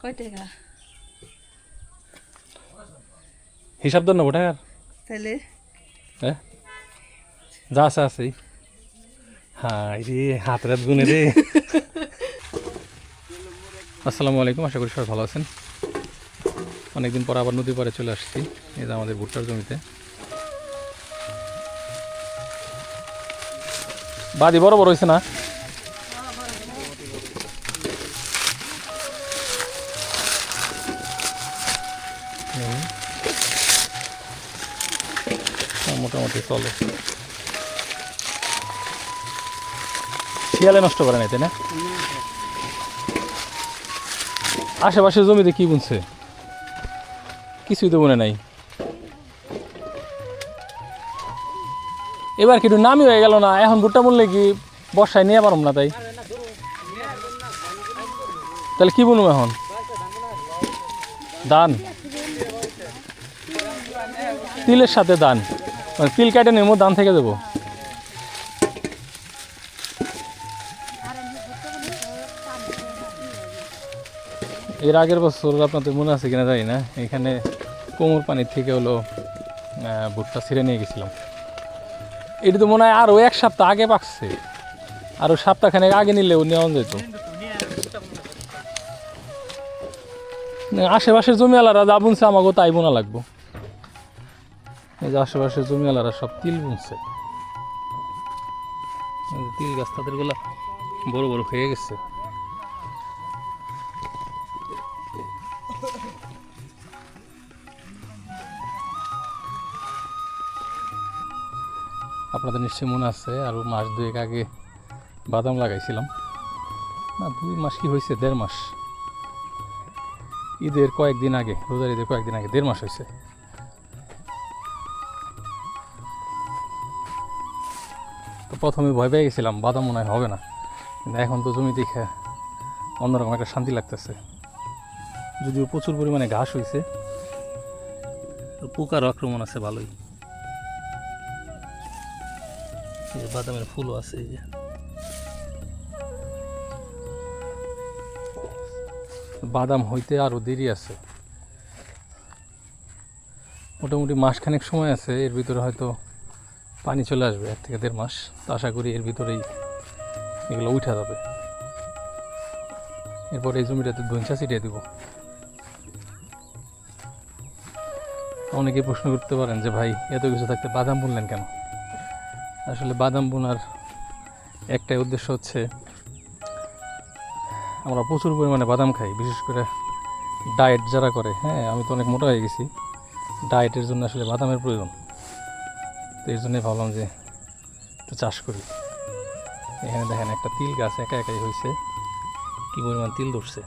কয় টাকা হিসাব দেন না টাকার। তাহলে? হ্যাঁ? যা আছে আছে। হ্যাঁ রে হাত রাত গুনে রে। আসসালামু আলাইকুম আশা করি সবাই ভালো আছেন। অনেকদিন পর আবার নদী পাড়ে চলে আসছি এই যে আমাদের ভুট্টার জমিতে। বাদি বড় বড় হয়েছে না? মোটামুটি চলে। শিয়ালে নষ্ট করে নাই, তাই না? আশেপাশে জমিতে কি বুনছে? কিছুই তো মনে নাই। এবার কি একটু নামি হয়ে গেল না? এখন ভুট্টা মূল্যে কি বর্ষায় নিয়ে পারম না তাই? তাহলে কি বলব এখন? দান তিলের সাথে দান মানে তিল কেটে নেব দান থেকে দেবো। এর আগের বছর আপনাদের মনে আছে কিনা জানি না। এখানে কোমর পানির থেকে হলো ভুট্টা ছিঁড়ে নিয়ে গেছিলাম। এটা তো মনে হয় আরও এক সপ্তাহ আগে পাকছে। আরও সপ্তাহখানেক আগে নিলেও নেওয়া যেত। আশেপাশের জমিওয়ালারা যা বুনছে আমাকেও তাই বোনা লাগবো। এই যে আশেপাশের জমিওয়ালারা সব তিল বুনছে। তিল গাছ তাদেরগুলা বড় বড় হয়ে গেছে। আপনাদের নিশ্চয়ই মনে আছে আরও মাস দুয়েক আগে বাদাম লাগাইছিলাম। না, দুই মাস কি হয়েছে? দেড় মাস। ঈদের কয়েকদিন আগে, রোজার ঈদের কয়েকদিন আগে দেড় মাস হয়েছে। প্রথমে ভয় পেয়ে গেছিলাম বাদাম মনে হবে না। কিন্তু এখন তো জমি দেখে অন্যরকম একটা শান্তি লাগতেছে। যদিও প্রচুর পরিমাণে ঘাস হয়েছে পোকার আক্রমণ আছে ভালোই। বাদামের ফুলও আছে এই যে। বাদাম হইতে আরও দেরি আছে। মোটামুটি মাসখানেক সময় আছে, এর ভিতরে হয়তো পানি চলে আসবে, এক থেকে দেড় মাস। তো আশা করি এর ভিতরেই এগুলো উঠা যাবে। এরপর এই জমিটাতে ধনসা ছিটিয়ে দিব। অনেকে প্রশ্ন করতে পারেন যে, ভাই, এত কিছু থাকতে বাদাম বুনলেন কেন? আসলে বাদাম বোনার একটাই উদ্দেশ্য হচ্ছে, আমরা প্রচুর পরিমাণে বাদাম খাই, বিশেষ করে ডায়েট যারা করে। হ্যাঁ আমি তো অনেক মোটা হয়ে গেছি। ডায়েটের জন্য আসলে বাদামের প্রয়োজন। তো এর জন্যই ভাবলাম যে একটু চাষ করি। এখানে দেখেন একটা তিল গাছ একা একাই হয়েছে কী পরিমাণ তিল ধরছে।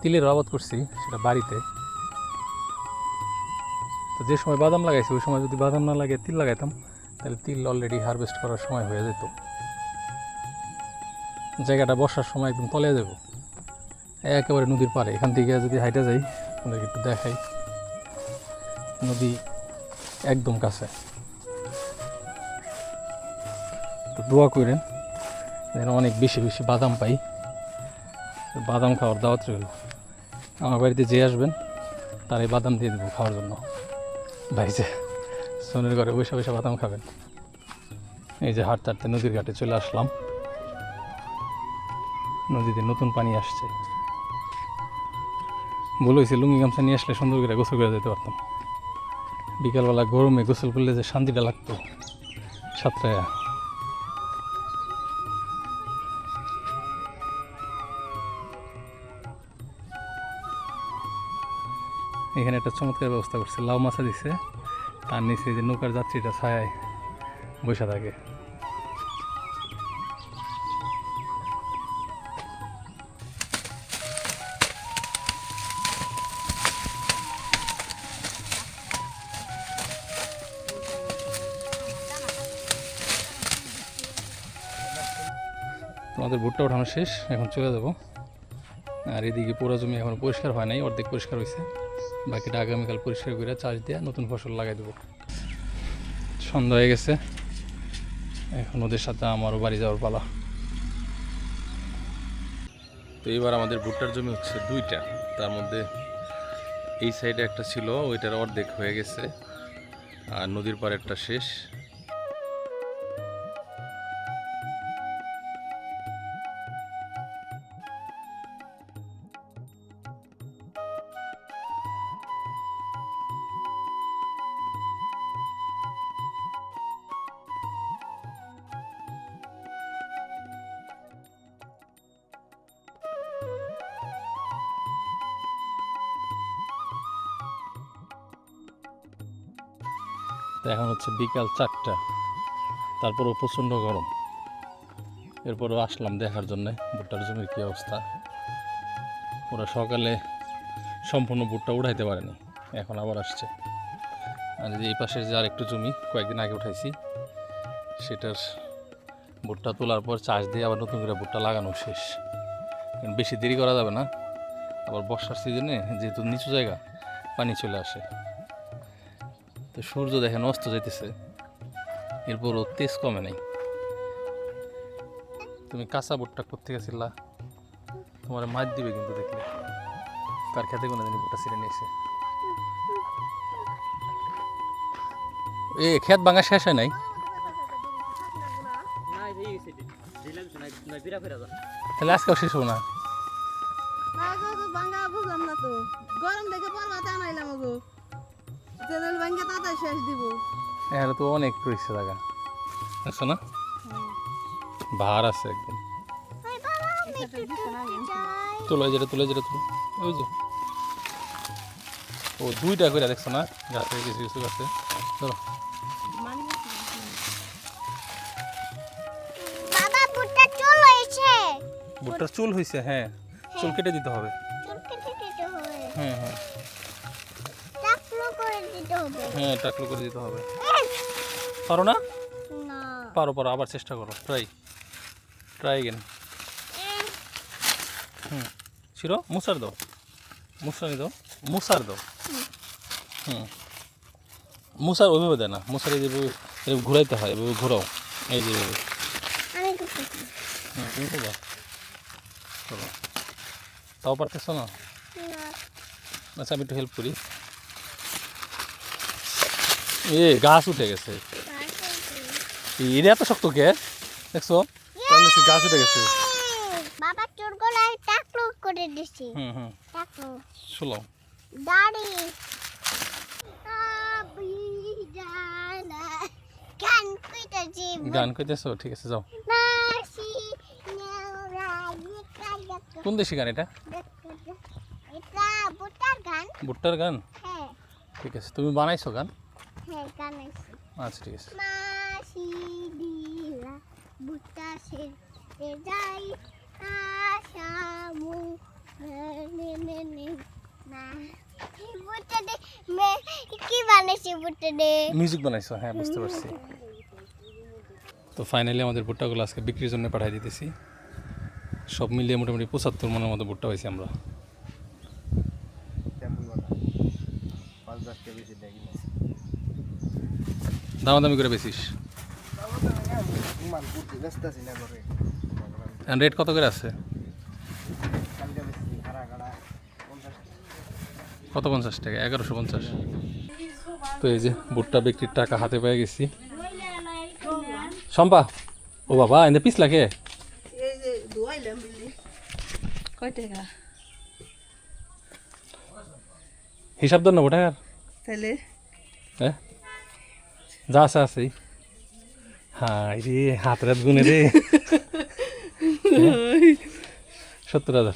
তিলের আবাদ করছি সেটা বাড়িতে। তো যে সময় বাদাম লাগাইছি, ওই সময় যদি বাদাম না লাগে তিল লাগাইতাম, তাহলে তিল অলরেডি হারভেস্ট করার সময় হয়ে যেত। জায়গাটা বর্ষার সময় একদম তলে যাব। একেবারে নদীর পাড়ে। এখান থেকে যদি হাইটে যাই, আপনাদেরকে একটু দেখাই। নদী একদম কাছে। দোয়া করেন, যেন অনেক বেশি বেশি বাদাম পাই। বাদাম খাওয়ার দাওয়াত রইল। আমার বাড়িতে যে আসবেন, তার এই বাদাম দিয়ে দেবো খাওয়ার জন্য। ভাই যে, সোনের ঘরে বসে বসে বাদাম খাবেন। এই যে হাঁটতে হাঁটতে নদীর ঘাটে চলে আসলাম। নদীতে নতুন পানি আসছে। বলেছি লুঙ্গি গামছা নিয়ে আসলে সুন্দর করে গোসল করে যেতে পারতাম। বিকালবেলা গরমে গোসল করলে যে শান্তিটা লাগতো। সাতটায় এখানে একটা চমৎকার ব্যবস্থা করছে। লাউ মাছা দিছে। তার নিচে যে নৌকার যাত্রীটা ছায় বসে থাকে। আমাদের ভুট্টা ওঠানো শেষ, এখন চলে যাব। আর এদিকে পুরো জমি এখন পরিষ্কার হয় নাই, অর্ধেক পরিষ্কার হয়েছে। বাকিটা আগামীকাল পরিষ্কার করে চাষ দিয়ে নতুন ফসল লাগাই দেবো। সন্ধ্যা হয়ে গেছে। এখন ওদের সাথে আমারও বাড়ি যাওয়ার পালা। তো এবার আমাদের ভুট্টার জমি হচ্ছে দুইটা। তার মধ্যে এই সাইডে একটা ছিল, ওইটার অর্ধেক হয়ে গেছে। আর নদীর পাড়েরটা শেষ। এখন হচ্ছে বিকাল চারটা। তারপরও প্রচণ্ড গরম। এরপরও আসলাম দেখার জন্যে, ভুট্টার জমির কী অবস্থা। ওরা সকালে সম্পূর্ণ ভুট্টা উঠাইতে পারেনি, এখন আবার আসছে। আর এই পাশের যে আর একটু জমি, কয়েকদিন আগে উঠাইছি, সেটার ভুট্টা তোলার পর চাষ দিয়ে আবার নতুন করে ভুট্টা লাগানো শেষ। বেশি দেরি করা যাবে না। আবার বর্ষার সিজনে যেহেতু নিচু জায়গা, পানি চলে আসে। তো সূর্য দেখেন অস্ত যাইতেছে। এরপরও তেজ কমে নাই। তুমি কাঁচা ভুট্টা করতে গেছিলা তোমার মাছ দিবে কিন্তু দেখলে। কার খেতে কোনো দিনই ভুট্টা ছিঁড়ে নিয়েছে। এ খেত ভাঙা শেষ হয় নাই? হয়ে তাহলে আজকেও শেষ হব না? গরম দেখে পরবাতে আনাইলাম তেল ভাঙ্গে তাতে শেষ দিব। এখানে তো অনেক রয়েছে জায়গা। দেখছ না? ভার আছে একদম। তুলো যেটা তুলে যেটা তুলো। ওই যে। ও দুইটা করে দেখছ না? গাছে কিছু কিছু গাছে। ধরো। ভুট্টা চুল হয়েছে। ভুট্টার চুল হয়েছে হ্যাঁ। চুল কেটে দিতে হবে। চুল কেটে দিতে হবে। হ্যাঁ হ্যাঁ। দিতে হবে। হ্যাঁ টাকলো করে দিতে হবে। পারো না? না। পারো পারো আবার চেষ্টা করো। Try try again hmm. ছিল মুসার দাও। মুসারি দাও। মুসার দাও। হুম। মুসার ওইভাবে দেয় না। মুসার এই যে ঘুরাইতে হয় এভাবে ঘোরাও। এই যে এভাবে। আমি করতেছি হুম তুমি তো দাও। চলো। তাও পারতেছো না? আচ্ছা আমি একটু হেল্প করি। এ গাছ উঠে গেছে। এটা এত শক্ত কে? দেখছ? তাহলে সে গাছ উঠে গেছে। বাবা চোর গলায় টাকলো করে দিছি। হুম হুম। টাকলো। দাড়ি। গান কইতাছি গান কইতেছো? ঠিক আছে যাও। কোন দেশি গান এটা? এটা বুটার গান। ভুট্টার গান? হ্যাঁ। ঠিক আছে তুমি বানাইছো গান? আচ্ছা ঠিক আছে। মাসি দিলা বুটাসে এ যাই আশামু নে নে নে। না বুটা দে মে কি বানাইছি বুটা দে? মিউজিক বানাইছো হ্যাঁ বুঝতে পারছি। তো ফাইনালি আমাদের ভুট্টাগুলো আজকে বিক্রির জন্য পাঠিয়ে দিতেছি। সব মিলিয়ে মোটামুটি পঁচাত্তর মনের মতো ভুট্টা হয়েছে আমরা। দামাদামি করে বেশিস রেট কত করে আছে? কত পঞ্চাশ টাকা? এগারোশো পঞ্চাশ। তো এই যে ভুট্টা বিক্রির টাকা হাতে পেয়ে গেছি। শম্পা ও বাবা এনে পিস লাগে? হিসাব দেন না তাহলে? হ্যাঁ? যা আছে আছে। হাই রে হাত রাত গুনে রে। সত্তর হাজার।